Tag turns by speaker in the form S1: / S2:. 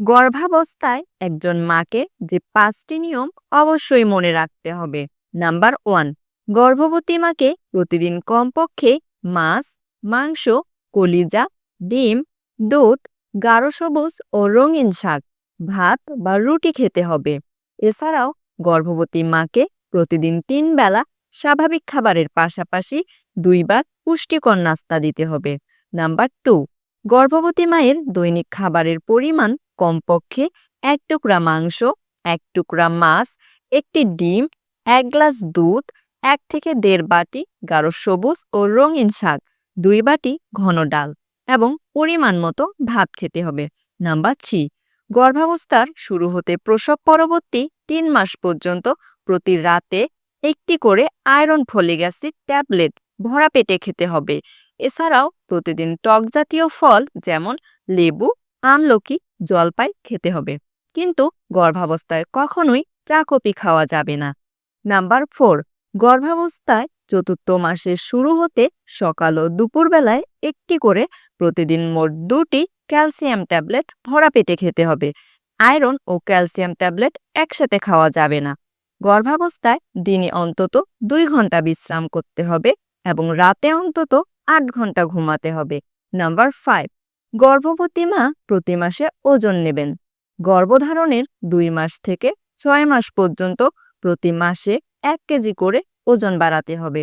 S1: গর্ভাবস্থায় একজন মাকে যে পাঁচটি নিয়ম অবশ্যই মনে রাখতে হবে। নাম্বার ওয়ান, গর্ভবতী মাকে প্রতিদিন কমপক্ষে মাছ, মাংস, কলিজা, ডিম, দুধ, গাঢ় সবুজ ও রঙিন শাক, ভাত বা রুটি খেতে হবে। এছাড়াও গর্ভবতী মাকে প্রতিদিন তিন বেলা স্বাভাবিক খাবারের পাশাপাশি দুইবার পুষ্টিকর নাস্তা দিতে হবে। নাম্বার টু গর্ভবতী মায়ের দৈনিক খাবারের পরিমাণ কমপক্ষে এক টুকরা মাংস, এক টুকরা মাছ, একটি ডিম, এক গ্লাস দুধ, এক থেকে দেড় বাটি গাঢ় সবুজ ও রঙিন শাক, দুই বাটি ঘন ডাল এবং পরিমাণ মতো ভাত খেতে হবে। নাম্বার থ্রি, গর্ভাবস্থার শুরু হতে প্রসব পরবর্তী তিন মাস পর্যন্ত প্রতি রাতে একটি করে আয়রন ফলিক অ্যাসিড ট্যাবলেট ভরা পেটে খেতে হবে। এছাড়াও প্রতিদিন টক জাতীয় ফল যেমন লেবু, আমলকি, জলপাই খেতে হবে। কিন্তু গর্ভাবস্থায় কখনোই চা কফি খাওয়া যাবে না। নাম্বার ফোর, গর্ভাবস্থায় চতুর্থ মাসের শুরু হতে সকাল ও দুপুরবেলায় একটি করে প্রতিদিন মোট দুটি ক্যালসিয়াম ট্যাবলেট ভরা পেটে খেতে হবে। আয়রন ও ক্যালসিয়াম ট্যাবলেট একসাথে খাওয়া যাবে না। গর্ভাবস্থায় দিনে অন্তত দুই ঘণ্টা বিশ্রাম করতে হবে এবং রাতে অন্তত আট ঘণ্টা ঘুমাতে হবে। নাম্বার ফাইভ গর্ভবতী মা প্রতি মাসে ওজন নেবেন। গর্ভধারণের দুই মাস থেকে ছয় মাস পর্যন্ত প্রতি মাসে এক কেজি করে ওজন বাড়াতে হবে।